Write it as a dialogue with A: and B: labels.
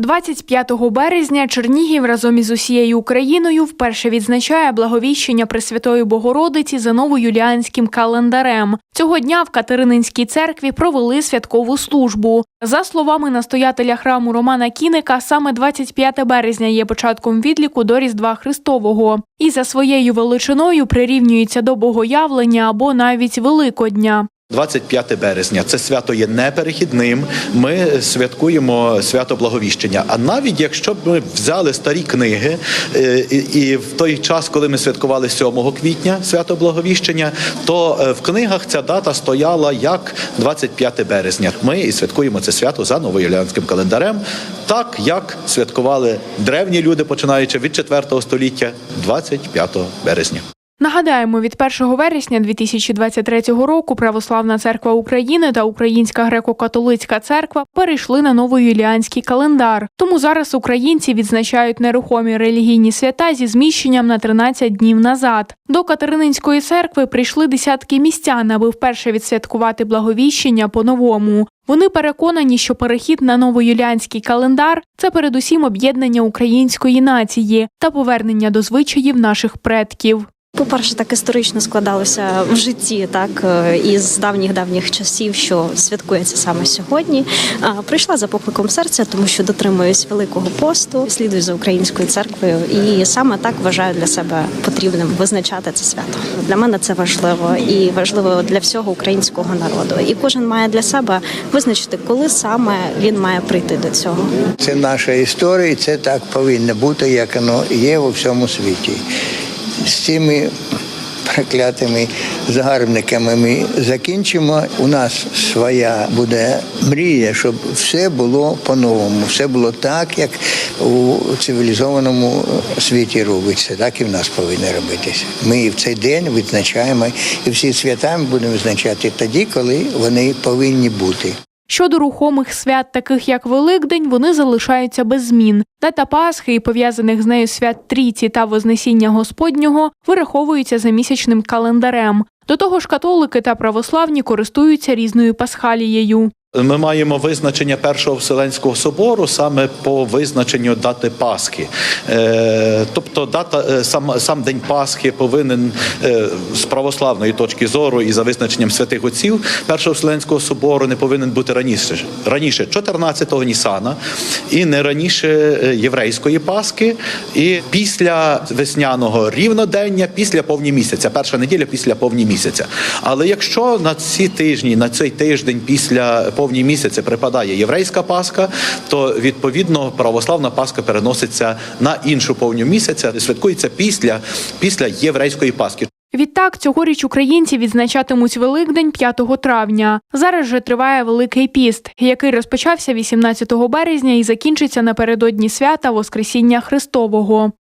A: 25 березня Чернігів разом із усією Україною вперше відзначає благовіщення Пресвятої Богородиці за новоюліанським календарем. Цього дня в Катерининській церкві провели святкову службу. За словами настоятеля храму Романа Кіника, саме 25 березня є початком відліку до Різдва Христового і за своєю величиною прирівнюється до Богоявлення або навіть Великодня.
B: 25 березня це свято є неперехідним. Ми святкуємо свято Благовіщення. А навіть якщо б ми взяли старі книги, е, і, в той час, коли ми святкували 7 квітня свято Благовіщення, то е, в книгах ця дата стояла як 25 березня. Ми і святкуємо це свято за новоюліанським календарем, так як святкували древні люди, починаючи від 4 століття, 25 березня.
A: Нагадаємо, від 1 вересня 2023 року Православна церква України та Українська греко-католицька церква перейшли на новоюліанський календар. Тому зараз українці відзначають нерухомі релігійні свята зі зміщенням на 13 днів назад. До Катерининської церкви прийшли десятки містян, аби вперше відсвяткувати благовіщення по-новому. Вони переконані, що перехід на новоюліанський календар це передусім об'єднання української нації та повернення до звичаїв наших предків.
C: По-перше, так історично складалося в житті, так е, із давніх давніх часів, що святкується саме сьогодні. Прийшла за покликом серця, тому що дотримуюсь великого посту, слідую за українською церквою, і саме так вважаю для себе потрібним визначати це свято. Для мене це важливо і важливо для всього українського народу. І кожен має для себе визначити, коли саме він має прийти до цього.
D: Це наша історія, це так повинно бути, як воно є у всьому світі. З цими проклятими загарбниками ми закінчимо. У нас своя буде мрія, щоб все було по-новому, все було так, як у цивілізованому світі робиться, так і в нас повинно робитися. Ми в цей день відзначаємо і всі свята ми будемо відзначати тоді, коли вони повинні бути.
A: Щодо рухомих свят, таких як Великдень, вони залишаються без змін. Дата Пасхи і пов'язаних з нею свят Трійці та Вознесіння Господнього вираховуються за місячним календарем. До того ж, католики та православні користуються різною пасхалією.
B: Ми маємо визначення Першого Вселенського собору саме по визначенню дати Пасхи. Е, тобто, дата е, сам, сам день Пасхи повинен е, з православної точки зору і за визначенням святих отців Першого Вселенського собору не повинен бути раніше раніше 14-го Нісана і не раніше єврейської Пасхи, і після весняного рівнодення, після повні місяця, перша неділя після повні місяця. Але якщо на ці тижні, на цей тиждень після повні місяці припадає єврейська Пасха, то відповідно православна Пасха переноситься на іншу повню місяця, святкується після, після єврейської Пасхи.
A: Відтак, цьогоріч українці відзначатимуть Великдень 5 травня. Зараз же триває Великий піст, який розпочався 18 березня і закінчиться напередодні свята Воскресіння Христового.